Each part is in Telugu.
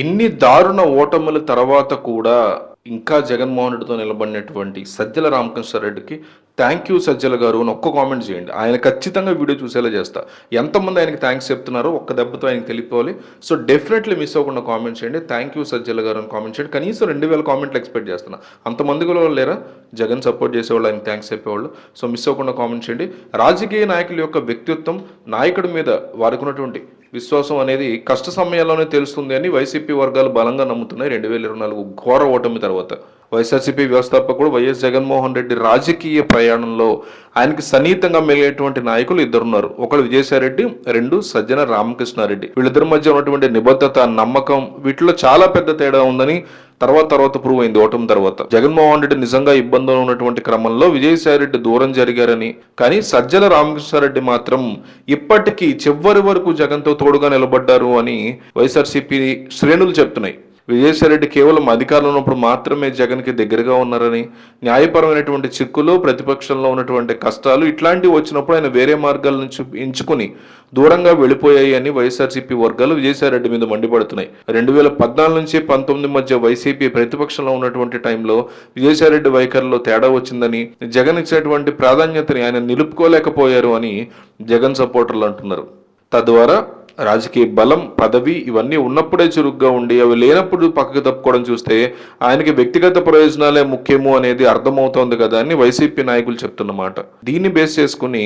ఇన్ని దారుణ ఓటముల తర్వాత కూడా ఇంకా జగన్మోహన్ రెడ్డితో నిలబడినటువంటి సజ్జల రామకృష్ణారెడ్డికి థ్యాంక్ యూ సజ్జల గారు అని ఒక్క కామెంట్ చేయండి. ఆయన ఖచ్చితంగా వీడియో చూసేలా చేస్తా. ఎంతమంది ఆయనకి థ్యాంక్స్ చెప్తున్నారో ఒక్క దెబ్బతో ఆయనకి తెలిపోవాలి. సో డెఫినెట్లీ మిస్ అవ్వకుండా కామెంట్ చేయండి. థ్యాంక్ యూ సజ్జల గారు అని కామెంట్ చేయండి. కనీసం రెండు వేల కామెంట్లు ఎక్స్పెక్ట్ చేస్తున్నా. అంతమంది కూడా లేరా? జగన్ సపోర్ట్ చేసేవాళ్ళు ఆయన థ్యాంక్స్ చెప్పేవాళ్ళు. సో మిస్ అవ్వకుండా కామెంట్ చేయండి. రాజకీయ నాయకుల యొక్క వ్యక్తిత్వం నాయకుడి మీద వారికి ఉన్నటువంటి విశ్వాసం అనేది కష్ట సమయాల్లోనే తెలుస్తుంది అని వైసీపీ వర్గాలు బలంగా నమ్ముతున్నాయి రెండు వేల ఇరవై నాలుగు ఘోర ఓటమి తర్వాత. వైఎస్ఆర్సీపీ వ్యవస్థాపకుడు వైఎస్ జగన్మోహన్ రెడ్డి రాజకీయ ప్రయాణంలో ఆయనకి సన్నిహితంగా మెలిగేటువంటి నాయకులు ఇద్దరున్నారు. ఒకడు విజయసాయిరెడ్డి రెండు సజ్జన రామకృష్ణారెడ్డి. వీళ్ళిద్దరి మధ్య ఉన్నటువంటి నిబద్ధత నమ్మకం వీటిలో చాలా పెద్ద తేడా ఉందని తర్వాత తర్వాత ప్రూవ్ అయింది ఓటమి తర్వాత. జగన్మోహన్ రెడ్డి నిజంగా ఇబ్బందులు ఉన్నటువంటి క్రమంలో విజయసాయిరెడ్డి దూరం జరిగారని కానీ సజ్జల రామకృష్ణారెడ్డి మాత్రం ఇప్పటికీ చివరి వరకు జగన్తో తోడుగా నిలబడ్డారు అని వైఎస్ఆర్సీపీ శ్రేణులు చెప్తున్నాయి. విజయసాయిరెడ్డి కేవలం అధికారంలో ఉన్నప్పుడు మాత్రమే జగన్కి దగ్గరగా ఉన్నారని న్యాయపరమైనటువంటి చిక్కులు ప్రతిపక్షంలో ఉన్నటువంటి కష్టాలు ఇట్లాంటివి వచ్చినప్పుడు ఆయన వేరే మార్గాల నుంచి ఎంచుకుని దూరంగా వెళ్ళిపోయాయి అని వైఎస్ఆర్సీపీ వర్గాలు విజయసాయిరెడ్డి మీద మండిపడుతున్నాయి. రెండు వేల పద్నాలుగు నుంచి పంతొమ్మిది మధ్య వైసీపీ ప్రతిపక్షంలో ఉన్నటువంటి టైంలో విజయసాయిరెడ్డి వైఖరిలో తేడా వచ్చిందని జగన్ ఇచ్చినటువంటి ప్రాధాన్యతని ఆయన నిలుపుకోలేకపోయారు అని జగన్ సపోర్టర్లు అంటున్నారు. తద్వారా రాజకీయ బలం పదవి ఇవన్నీ ఉన్నప్పుడే చురుగ్గా ఉండి అవి లేనప్పుడు పక్కకు తప్పుకోవడం చూస్తే ఆయనకి వ్యక్తిగత ప్రయోజనాలే ముఖ్యము అనేది అర్థమవుతోంది కదా అని వైసీపీ నాయకులు చెప్తున్నమాట దీన్ని బేస్ చేసుకుని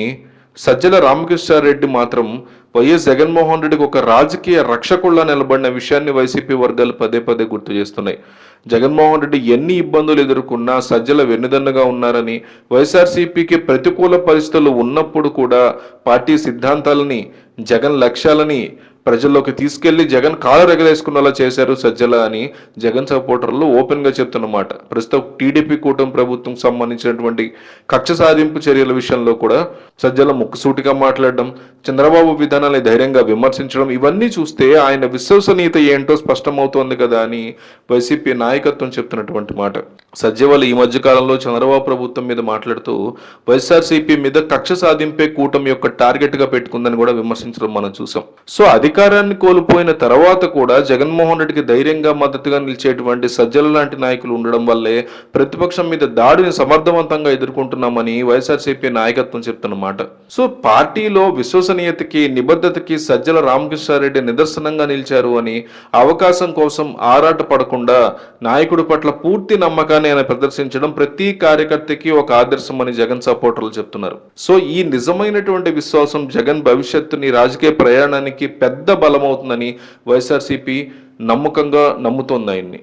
సజ్జల రామకృష్ణారెడ్డి మాత్రం వైఎస్ జగన్మోహన్ రెడ్డికి ఒక రాజకీయ రక్షకుల్లా నిలబడిన విషయాన్ని వైసీపీ వర్గాలు పదే పదే గుర్తు చేస్తున్నాయి. జగన్మోహన్ రెడ్డి ఎన్ని ఇబ్బందులు ఎదుర్కొన్నా సజ్జల వెన్నుదన్నుగా ఉన్నారని వైఎస్ఆర్సీపీకి ప్రతికూల పరిస్థితులు ఉన్నప్పుడు కూడా పార్టీ సిద్ధాంతాలని జగన్ లక్ష్యాలని ప్రజల్లోకి తీసుకెళ్ళి జగన్ కాలు రెగలేసుకునేలా చేశారు సజ్జల అని జగన్ సపోర్టర్లు ఓపెన్గా చెప్తున్నమాట. ప్రస్తుతం టీడీపీ కూటమి ప్రభుత్వం సంబంధించినటువంటి కక్ష సాధింపు చర్యల విషయంలో కూడా సజ్జల ముక్కుసూటిగా మాట్లాడడం చంద్రబాబు విధానాన్ని ధైర్యంగా విమర్శించడం ఇవన్నీ చూస్తే ఆయన విశ్వసనీయత ఏంటో స్పష్టమవుతోంది కదా అని వైసీపీ నాయకత్వం చెప్తున్నటువంటి మాట. సజ్జవాళ్ళు ఈ మధ్య కాలంలో చంద్రబాబు ప్రభుత్వం మీద మాట్లాడుతూ వైఎస్ఆర్సీపీ మీద కక్ష సాధింపే కూటమి యొక్క టార్గెట్గా పెట్టుకుందని కూడా విమర్శించడం మనం చూసాం. సో అధికారాన్ని కోల్పోయిన తర్వాత కూడా జగన్మోహన్ రెడ్డికి ధైర్యంగా మద్దతుగా నిలిచేటువంటి సజ్జల లాంటి నాయకులు ఉండడం వల్లే ప్రతిపక్షం మీద దాడిని సమర్థవంతంగా ఎదుర్కొంటున్నామని వైఎస్ఆర్సీపీ నాయకత్వం చెప్తున్నమాట. సో పార్టీలో విశ్వసనీయతకి నిబద్ధతకి సజ్జల రామకృష్ణారెడ్డి నిదర్శనంగా నిలిచారు అని అవకాశం కోసం ఆరాట పడకుండా నాయకుడి పట్ల పూర్తి నమ్మకాన్ని ఆయన ప్రదర్శించడం ప్రతి కార్యకర్తకి ఒక ఆదర్శం అని జగన్ సపోర్టర్లు చెప్తున్నారు. సో ఈ నిజమైనటువంటి విశ్వాసం జగన్ భవిష్యత్తుని రాజకీయ ప్రయాణానికి పెద్ద పెద్ద బలమవుతుందని వైఎస్ఆర్సీపీ నమ్మకంగా నమ్ముతోంది ఆయన్ని.